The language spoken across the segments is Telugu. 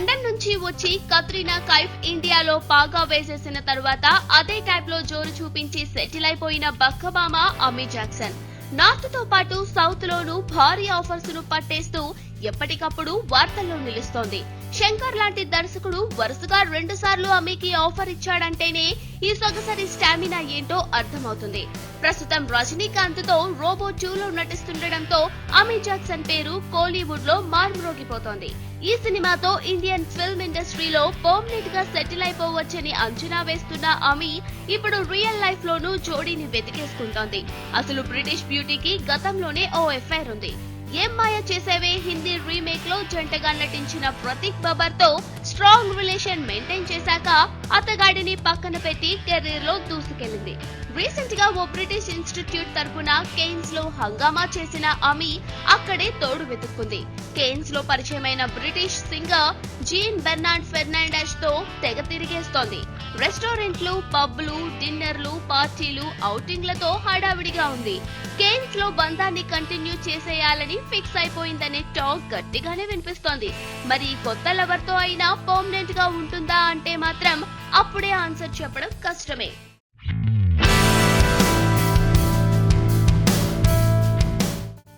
వచ్చి కత్రినా కైఫ్ ఇండియాలో పాగా వేసేసిన తర్వాత అదే టైప్లో జోరు చూపించి సెటిల్ అయిపోయిన బక్కబామ అమీ జాక్సన్. నార్త్తో పాటు సౌత్ లోనూ భారీ ఆఫర్స్ను పట్టేస్తూ ఎప్పటికప్పుడు వార్తల్లో నిలుస్తోంది. శంకర్ లాంటి దర్శకుడు వరుసగా రెండు సార్లు అమ్మీకి ఆఫర్ ఇచ్చాడంటేనే ఈ సొగసరి స్టామినా ఏంటో అర్థమవుతుంది. ప్రస్తుతం రజనీకాంత్తో రోబో లో నటిస్తుండటంతో అమీ జాక్సన్ పేరు కోలీవుడ్లో మార్మ్రోగిపోతోంది. ఈ సినిమాతో ఇండియన్ ఫిల్మ్ ఇండస్ట్రీలో పర్మనెంట్గా సెటిల్ అయిపోవచ్చని అంచనా వేస్తున్న అమీ ఇప్పుడు రియల్ లైఫ్ లోనూ జోడీని వెతికేసుకుంటోంది. అసలు బ్రిటిష్ బ్యూటీకి గతంలోనే ఓ ఎఫ్ఐఆర్ ఉంది. ఏం మాయ చేసేవే హిందీ రీమేక్లో జంటగా నటించిన ప్రతీక్ బబర్తో స్ట్రాంగ్ రిలేషన్ మెయింటైన్ చేశాక అతగాడిని పక్కన పెట్టి కెరీర్లో దూసుకెళ్ళింది రీసెంట్గా ఓ బ్రిటిష్ ఇన్స్టిట్యూట్ తరపున కేన్స్లో హంగామా చేసిన అమీ అక్కడే తోడు వెతుక్కుంది. కేన్స్లో పరిచయమైన బ్రిటిష్ సింగర్ జీన్ బెర్నార్డ్ ఫెర్నాండెస్తో తెగ తిరిగేస్తోంది. రెస్టారెంట్లు పబ్లు డిన్నర్లు పార్టీలు ఔటింగ్లతో హడావిడిగా ఉంది. కేన్స్లో బంధాన్ని కంటిన్యూ చేసేయాలని ఫిక్స్ అయిపోయిందనే టాక్ గట్టిగానే వినిపిస్తోంది. మరి కొత్త లవర్తో అయినా పర్మనెంట్గా ఉంటుందా అంటే మాత్రం అప్పుడే ఆన్సర్ చెప్పడం కష్టమే.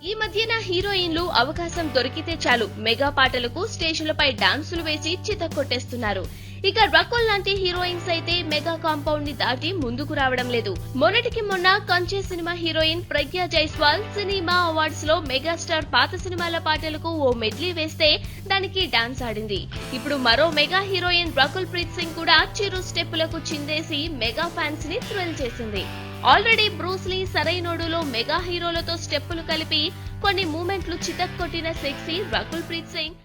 ఈ మధ్యన హీరోయిన్లు అవకాశం దొరికితే చాలు. మెగా పాటలకు స్టేజ్లపై డాన్సులు వేసి చితక్కొట్టేస్తున్నారు. ఇక రకుల్ లాంటి హీరోయిన్స్ అయితే మెగా కాంపౌండ్ని దాటి ముందుకు రావడం లేదు. మొన్నటికి మొన్న Kanche cinema heroine Pragya Jaiswal cinema అవార్డ్స్లో megastar పాత సినిమాల పాటలకు ఓ మెడ్లీ వేస్తే దానికి డాన్స్ ఆడింది. ఇప్పుడు మరో మెగా హీరోయిన్ రకుల్ ప్రీత్ సింగ్ కూడా చిరు స్టెప్పులకు చిందేసి మెగా ఫ్యాన్స్ని థ్రిల్ చేసింది. ఆల్రెడీ బ్రూస్లీ సరైనోడులో మెగా హీరోలతో స్టెప్పులు కలిపి కొన్ని మూమెంట్లు చితక్కొట్టిన సెక్సీ రకుల్ ప్రీత్ సింగ్